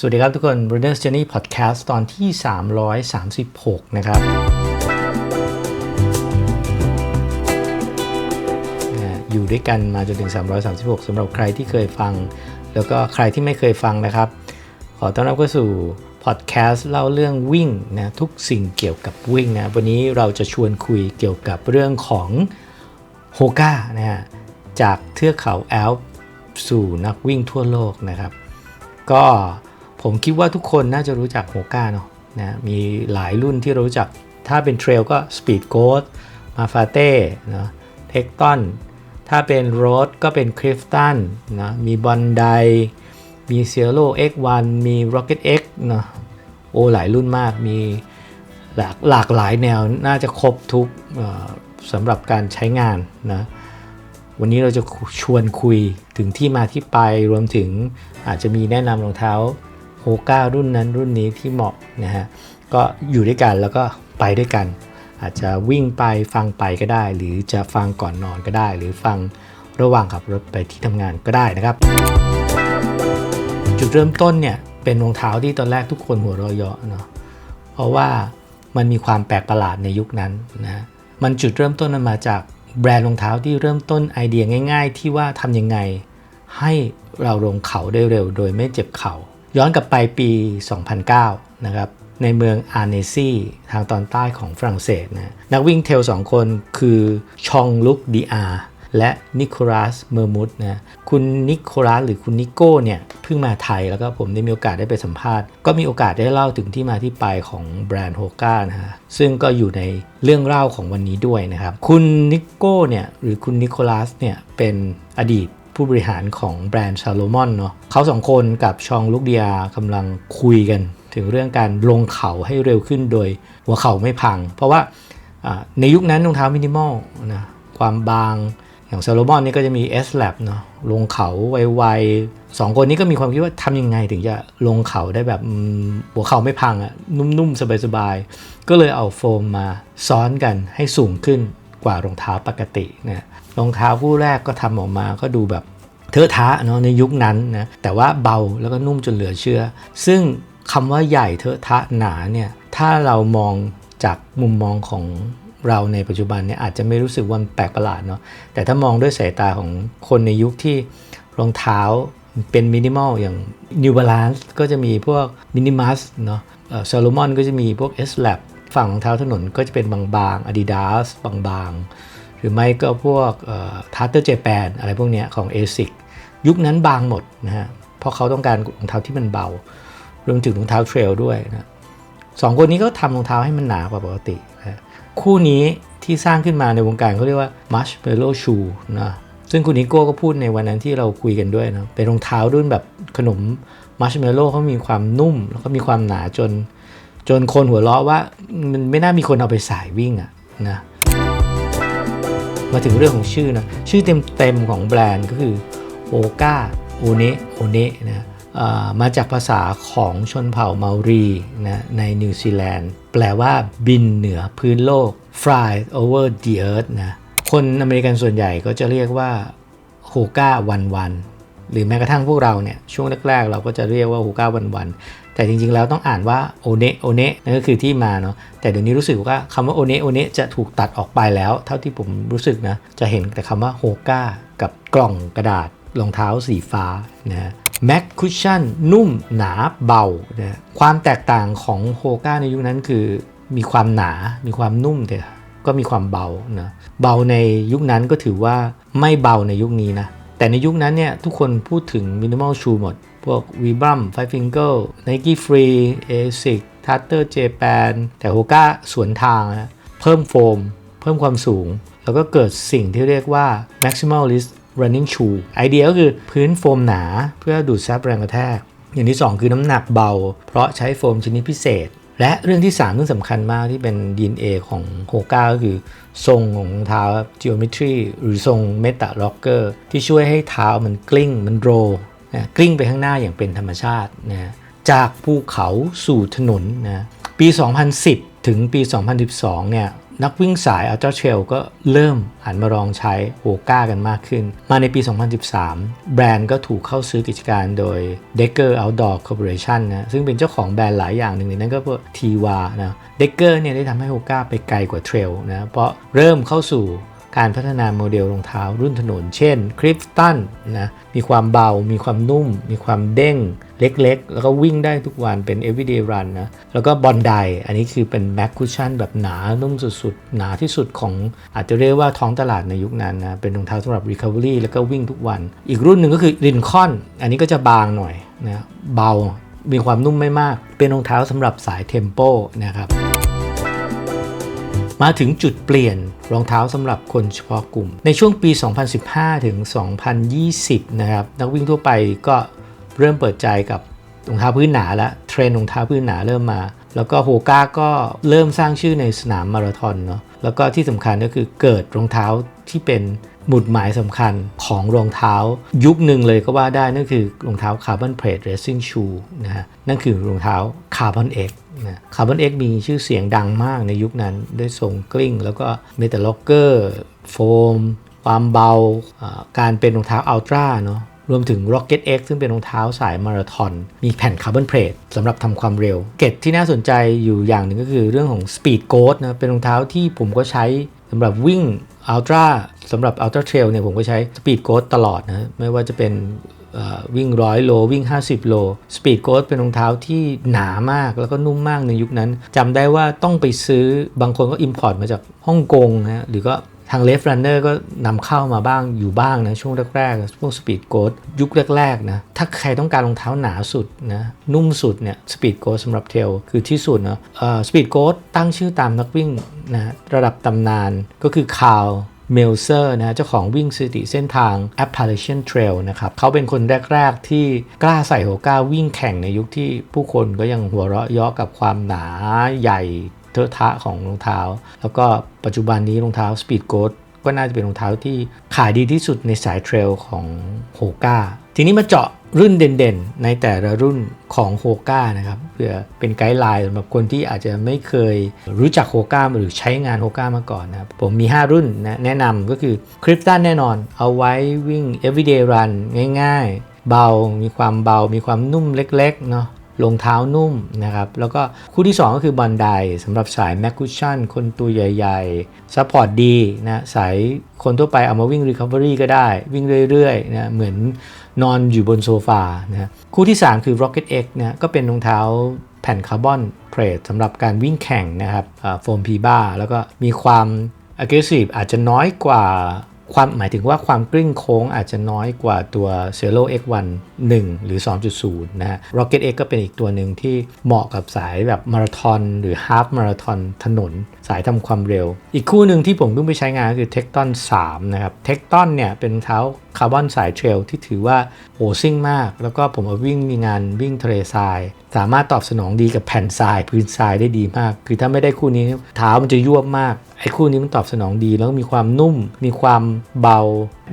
สวัสดีครับทุกคน Brothers Journey Podcast ตอนที่ 336 นะครับอยู่ด้วยกันมาจนถึง 336สำหรับใครที่เคยฟัง แล้วก็ใครที่ไม่เคยฟังนะครับ ขอต้อนรับเข้าสู่พอดแคสต์เล่าเรื่องวิ่งนะทุกสิ่งเกี่ยวกับวิ่งนะวันนี้เราจะชวนคุยเกี่ยวกับเรื่องของโฮก้านะฮะจากเทือกเขาแอลป์สู่นักวิ่งทั่วโลกนะครับ ก็ ผมคิดว่าทุกคนน่าจะรู้จักโฮก้าเนาะนะมีหลายรุ่นที่รู้จัก ถ้าเป็นเทรลก็ Speed g o a t มาฟาเต้เนาะเทคตันถ้าเป็นโรดก็เป็นคริฟตันนะมีบอนไดมีเซียโ X1 มี Rocket X เนาะโอ้หลายรุ่นมากมีหลากหลากหลายแนวน่าจะครบทุกสำหรับการใช้งานนะวันนี้เราจะชวนคุยถึงที่มาที่ไปรวมถึงอาจจะมีแนะนำรองเท้า โฮก้ารุ่นนั้นรุ่นนี้ที่เหมาะนะฮะก็อยู่ด้วยกันแล้วก็ไปด้วยกัน อาจจะวิ่งไปฟังไปก็ได้ หรือจะฟังก่อนนอนก็ได้ หรือฟังระหว่างขับรถไปที่ทำงานก็ได้นะครับ จุดเริ่มต้นเนี่ยเป็นรองเท้าที่ตอนแรกทุกคนหัวเราะเยาะเนาะเพราะว่ามันมีความแปลกประหลาดในยุคนั้นนะมันจุดเริ่มต้นมันมาจากแบรนด์รองเท้าที่เริ่มต้นไอเดียง่าย ๆ ที่ว่าทำยังไงให้เราลงเขาได้เร็วโดยไม่เจ็บเขา่า ย้อนกลับไปปี 2009 นะครับในเมืองอาร์เนซีทางตอนใต้ของฝรั่งเศสนะนักวิ่งเทลสองคนคือชองลุกดีอาและนิโคลัสเมอร์มุดนะคุณนิโคลัสหรือคุณนิโก้เนี่ยเพิ่งมาไทยแล้วก็ผมได้มีโอกาสได้ไปสัมภาษณ์ ก็มีโอกาสได้เล่าถึงที่มาที่ไปของแบรนด์โฮก้านะฮะซึ่งก็อยู่ในเรื่องเล่าของวันนี้ด้วยนะครับ คุณนิโก้เนี่ยหรือคุณนิโคลัสเนี่ยเป็นอดีต ผู้บริหารของแบรนด์ซาโลมอนเนาะเขาสองคนกับชองลูกเดียกำลังคุยกัน ถึงเรื่องการลงเขาให้เร็วขึ้นโดยหัวเข่าไม่พัง เพราะว่าในยุคนั้นรองเท้ามินิมอลนะความบางอย่างซาโลมอนนี่ก็จะมี S lap เนาะลงเขาไวๆสองคนนี้ก็มีความคิดว่าทำยังไงถึงจะลงเขาได้แบบหัวเข่าไม่พังอะนุ่มๆ สบายๆ ก็เลยเอาโฟมมาซ้อนกันให้สูงขึ้น ว่ารองเท้าปกตินะรองเท้าคู่แรกก็ทำออกมาก็ดูแบบเทอะทะเนาะในยุคนั้นนะแต่ว่าเบาแล้วก็นุ่มจนเหลือเชื่อ ซึ่งคำว่าใหญ่เทอะทะหนาเนี่ยถ้าเรามองจากมุมมองของเราในปัจจุบันเนี่ยอาจจะไม่รู้สึกว่าแปลกประหลาดเนาะแต่ถ้ามองด้วยสายตาของคนในยุคที่รองเท้าเป็นมินิมอลอย่าง New Balance ก็จะมีพวกมินิมัสเนาะซาโลมอนก็จะมีพวก S Lab ฝั่งรองเท้าถนนก็จะเป็นบางๆ Adidas บางๆ หรือไม่ก็พวกทัตเตอร์เจแปนอะไรพวกเนี้ยของ ASIC ยุคนั้นบางหมดนะฮะ เพราะเขาต้องการรองเท้าที่มันเบา รวมถึงรองเท้าเทรลด้วยนะสองคนนี้ก็ทำรองเท้าให้มันหนากว่าปกตินะคู่นี้ที่สร้างขึ้นมาในวงการเขาเรียกว่า Marshmallow Shoe นะซึ่งคุณนิโก้ก็พูดในวันนั้นที่เราคุยกันด้วยนะเป็นรองเท้ารุ่นแบบขนม Marshmallow เขามีความนุ่ม แล้วก็มีความหนาจน จนคนหัวเราะว่ามันไม่น่ามีคนเอาไปสายวิ่งอะนะมาถึงเรื่องของชื่อนะชื่อเต็มๆของแบรนด์ก็คือโอกาโอเนโอเนนะมาจากภาษาของชนเผ่าเมารีนะในนิวซีแลนด์ แปลว่าบินเหนือพื้นโลก fly over the earth นะคนอเมริกันส่วนใหญ่ก็จะเรียกว่าโฮก้าวันวันหรือแม้กระทั่งพวกเราเนี่ยช่วงแรกๆ เราก็จะเรียกว่าโฮก้าวันวัน แต่จริงๆแล้วต้องอ่านว่าโอเนโอเนนั่นก็คือที่มาเนาะแต่เดี๋ยวนี้รู้สึกว่าคำว่าโอเนโอเนจะถูกตัดออกไปแล้ว เท่าที่ผมรู้สึกนะจะเห็นแต่คำว่าโฮก้ากับกล่องกระดาษรองเท้าสีฟ้านะแม็กคุชชั่นนุ่มหนาเบานะความแตกต่างของโฮก้าในยุคนั้นคือมีความหนา มีความนุ่มแต่ก็มีความเบานะเบาในยุคนั้นก็ถือว่าไม่เบาในยุคนี้นะ แต่ในยุคนั้นเนี่ยทุกคนพูดถึงมินิมอลชูหมด พวก v b r u m Five Finger Nike Free ASIC t a t t e r Japan แต่โฮก้าสวนทางนะเพิ่มโฟม เพิ่มความสูง แล้วก็เกิดสิ่งที่เรียกว่า maximalist running shoe ไอเดียก็คือพื้นโฟมหนาเพื่อดูดซับแรงกระแทก อย่างที่ 2 คือน้ำหนักเบา เพราะใช้โฟมชนิดพิเศษ และเรื่องที่3ซึ่งสำคัญมากที่เป็น DNA ของโฮก้าก็คือ ทรงของเท้า geometry หรือทรง meta rocker ที่ช่วยให้เท้ามันกลิ้งมันโรนะกลิ้งไปข้างหน้าอย่างเป็นธรรมชาตินะจากภูเขาสู่ถนนนะปี 2010 ถึงปี 2012 เนี่ย นักวิ่งสายอัลตร้าเชลก็เริ่มหันมาลองใช้โฮก้ากันมากขึ้น มาในปี 2013 แบรนด์ก็ถูกเข้าซื้อกิจการโดย Decker Outdoor Corporation นะซึ่งเป็นเจ้าของแบรนด์หลายอย่างหนึ่งในนั้นก็พวกทีวานะเดกเกอร์เนี่ยได้ทำให้โฮก้าไปไกลกว่าเทรลนะเพราะเริ่มเข้าสู่ การพัฒนาโมเดลรองเท้ารุ่นถนน เช่นคริฟตันนะมีความเบา มีความนุ่ม มีความเด้งเล็กๆ แล้วก็วิ่งได้ทุกวันเป็น everyday run นะ แล้วก็บอนไดอันนี้คือเป็นแม็กคูชั่นแบบหนานุ่มสุดๆ หนาที่สุดของอาจจะเรียกว่าท้องตลาดในยุคนั้นนะ เป็นรองเท้าสำหรับ recovery แล้วก็วิ่งทุกวัน อีกรุ่นหนึ่งก็คือรินคอนอันนี้ก็จะบางหน่อยนะ เบา มีความนุ่มไม่มาก เป็นรองเท้าสำหรับสายเทมโปนะครับ มาถึงจุดเปลี่ยนรองเท้าสำหรับคนเฉพาะกลุ่ม ในช่วงปี 2015 ถึง 2020 นะครับ นักวิ่งทั่วไปก็เริ่มเปิดใจกับรองเท้าพื้นหนาแล้วเทรนรองเท้าพื้นหนาเริ่มมา แล้วก็โฮก้าก็เริ่มสร้างชื่อในสนามมาราธอนเนาะแล้วก็ที่สำคัญก็คือเกิดรองเท้าที่เป็นหมุดหมายสำคัญของรองเท้า ยุคหนึ่งเลยก็ว่าได้นั่นคือรองเท้าคาร์บอนเพลทเรซิ่งชูนะฮะนั่นคือรองเท้าคาร์บอนเอ็ก คาร์บอนเอ็กมีชื่อเสียงดังมากในยุคนั้นได้วยทรงกลิ้ง แล้วก็เมทัลล็อกเกอร์ โฟม ความเบา การเป็นรองเท้าอัลตร้าเนาะรวมถึง Rocket X ซึ่งเป็นรองเท้าสายมาราธอน มีแผ่นคาร์บอนเพลทสำหรับทำความเร็ว เกตที่น่าสนใจอยู่อย่างหนึ่งก็คือเรื่องของ Speed g o a t นะ เป็นรองเท้าที่ผมก็ใช้สำหรับวิ่งอัลตร้าสำหรับอัลตร้าเทรลเนี่ยผมก็ใช้ Speed g o a t ตลอดนะ ไม่ว่าจะเป็น วิ่งร้อยโลวิ่ง 50 โล Speed g o a เป็นรองเท้าที่หนามากแล้วก็นุ่มมากในยุคนั้นจำได้ว่าต้องไปซื้อบางคนก็ import มาจากฮ่องกงนะหรือก็ทาง Left Runner ก็นำเข้ามาบ้างอยู่บ้างนะ ช่วงแรกๆ พวก Speed g o a t ยุคแรกๆนะ ถ้าใครต้องการรองเท้าหนาสุดนะ นุ่มสุดเนี่ย Speed g o a t สำหรับเทลคือที่สุดเนาะ Speed g o a t ตั้งชื่อตามนักวิ่งนะระดับตำนานก็คือคาร์ล เมลเซอร์นะเจ้าของวิ่งสถิติเส้นทาง Appalachian Trail นะครับเขาเป็นคนแรก ๆ ที่กล้าใส่หัวก้าวิ่งแข่งในยุคที่ผู้คนก็ยังหัวเราะเยาะกับความหนาใหญ่เทอะทะของรองเท้า แล้วก็ปัจจุบันนี้รองเท้า Speed g o a t ก็น่าจะเป็นรองเท้าที่ขายดีที่สุดในสายเทรลของโฮก้า ทีนี้มาเจาะรุ่นเด่นๆ ในแต่ละรุ่นของโฮก้านะครับเพื่อเป็นไกด์ไลน์สำหรับคนที่อาจจะไม่เคยรู้จักโฮก้าหรือใช้งานโฮก้ามาก่อนนะครับผมมี 5 รุ่นนะแนะนำก็คือคริปตันแน่นอน เอาไว้วิ่ง everyday run ง่ายๆ เบา มีความเบา มีความนุ่มเล็กๆเนาะรองเท้านุ่มนะครับ แล้วก็คู่ที่ 2 ก็คือบอนไดสำหรับสายแมคคุชชั่นคนตัวใหญ่ๆซัพพอร์ตดีนะสายคนทั่วไปเอามาวิ่งรีคา v อรี่ก็ได้ วิ่งเรื่อยๆนะเหมือน นอนอยู่บนโซฟานะคู่ที่ 3 คือ Rocket X นะก็เป็นรองเท้าแผ่นคาร์บอนเพลทสำหรับการวิ่งแข่งนะครับโฟมพีบ้าแล้วก็มีความ aggressive อาจจะน้อยกว่า ความหมายถึงว่าความกลิ้งโค้งอาจจะน้อยกว่าตัว c e l o X1 1 หรือ 2.0 นะฮะ Rocket X ก็เป็นอีกตัวหนึ่งที่เหมาะกับสายแบบมาราธอนหรือฮาฟมาราธอนถนน สายทำความเร็ว อีกคู่หนึ่งที่ผมเพิ่งไปใช้งานก็คือ Tecton 3 นะครับ Tecton เนี่ยเป็นเท้าคาร์บอนสายเทรลที่ถือว่าโหซิ่งมาก แล้วก็ผมวิ่งมีงานวิ่งทะเลทราย สามารถตอบสนองดีกับแผ่นทรายพื้นทรายได้ดีมาก คือถ้าไม่ได้คู่นี้เท้ามันจะยวบมาก ไอ้คู่นี้มันตอบสนองดีแล้วมีความนุ่ม มีความเบา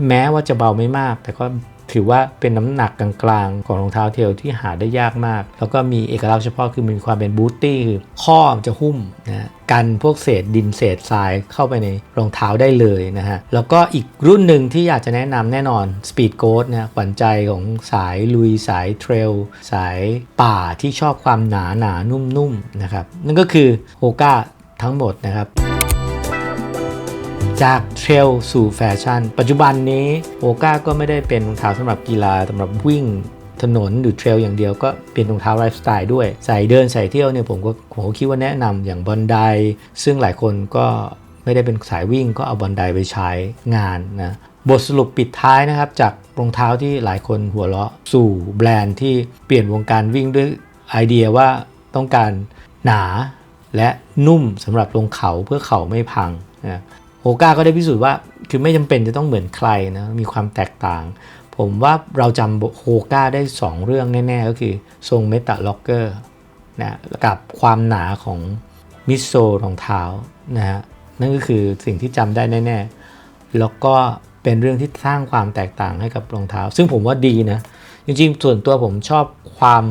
แม้ว่าจะเบาไม่มาก แต่ก็ถือว่าเป็นน้ำหนักกลางๆ ของรองเท้าเทลที่หาได้ยากมาก แล้วก็มีเอกลักษณ์เฉพาะคือมีความเป็นบูตตี้คือข้อจะหุ้มนะกันพวกเศษดินเศษทรายเข้าไปในรองเท้าได้เลยนะฮะ แล้วก็อีกรุ่นหนึ่งที่อยากจะแนะนำแน่นอน Speed g o a t นะขวัญใจของสายลุยสายเทรล สายป่าที่ชอบความหนาหนานุ่มๆนะครับ นั่นก็คือโฮก้าทั้งหมดนะครับ จากเทรลสู่แฟชั่น ปัจจุบันนี้โอก้าก็ไม่ได้เป็นรองเท้าสำหรับกีฬาสำหรับวิ่งถนนหรือเทรลอย่างเดียวก็เป็นรองเท้าไลฟ์สไตล์ด้วย ใส่เดินใส่เที่ยวเนี่ยผมก็ผมก็คิดว่าแนะนำอย่างบอนไดซึ่งหลายคนก็ไม่ได้เป็นสายวิ่งก็เอาบอนไดไปใช้งานนะบทสรุปปิดท้ายนะครับ จากรองเท้าที่หลายคนหัวเราะสู่แบรนด์ที่เปลี่ยนวงการวิ่งด้วยไอเดียว่าต้องการหนาและนุ่มสำหรับลงเขาเพื่อเข่าไม่พังนะ โฮก้าก็ได้พิสูจน์ว่าคือไม่จำเป็นจะต้องเหมือนใครนะมีความแตกต่าง ผมว่าเราจำโฮก้าได้ 2 เรื่องแน่ ๆ ก็คือทรงเมตาล็อกเกอร์นะกับความหนาของมิโซรองเท้านะฮะนั่นก็คือสิ่งที่จำได้แน่ ๆ แล้วก็เป็นเรื่องที่สร้างความแตกต่างให้กับรองเท้า ซึ่งผมว่าดีนะ จริงๆ ส่วนตัวผมชอบความ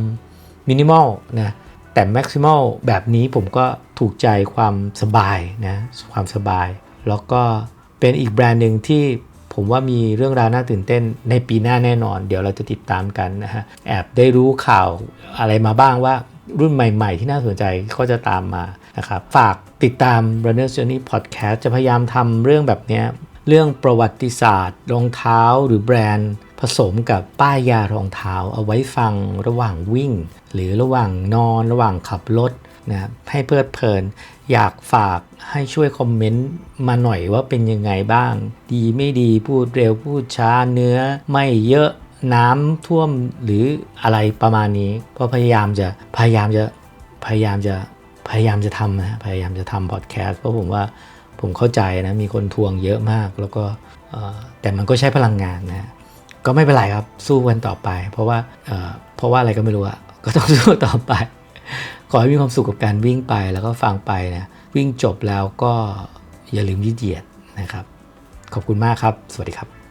มินิมอลนะแต่ Maximal แบบนี้ผมก็ถูกใจความสบายนะความสบาย แล้วก็เป็นอีกแบรนด์หนึ่งที่ผมว่ามีเรื่องราวน่าตื่นเต้นในปีหน้าแน่นอน เดี๋ยวเราจะติดตามกันนะฮะ แอบได้รู้ข่าวอะไรมาบ้างว่ารุ่นใหม่ๆ ที่น่าสนใจก็จะตามมานะครับ ฝากติดตาม Runner Journey Podcast จะพยายามทำเรื่องแบบนี้ เรื่องประวัติศาสตร์ รองเท้าหรือแบรนด์ ผสมกับป้ายยารองเท้า เอาไว้ฟังระหว่างวิ่ง หรือระหว่างนอน ระหว่างขับรถ นะครับให้เพลิดเพลิน อยากฝากให้ช่วยคอมเมนต์มาหน่อยว่าเป็นยังไงบ้าง ดีไม่ดีพูดเร็วพูดช้าเนื้อไม่เยอะน้ำท่วมหรืออะไรประมาณนี้เพราะพยายามจะพยายามจะพยายามจะพยายามจะทำนะพยายามจะทำพอดแคสต์เพราะผมว่าผมเข้าใจนะมีคนทวงเยอะมากแล้วก็แต่มันก็ใช้พลังงานนะก็ไม่เป็นไรครับสู้กันต่อไป เพราะว่าเเพราะว่าอะไรก็ไม่รู้อะก็ต้องสู้ต่อไป ขอให้มีความสุขกับการวิ่งไปแล้วก็ฟังไปนะวิ่งจบแล้วก็อย่าลืมยืดเหยียดนะครับ ขอบคุณมากครับ สวัสดีครับ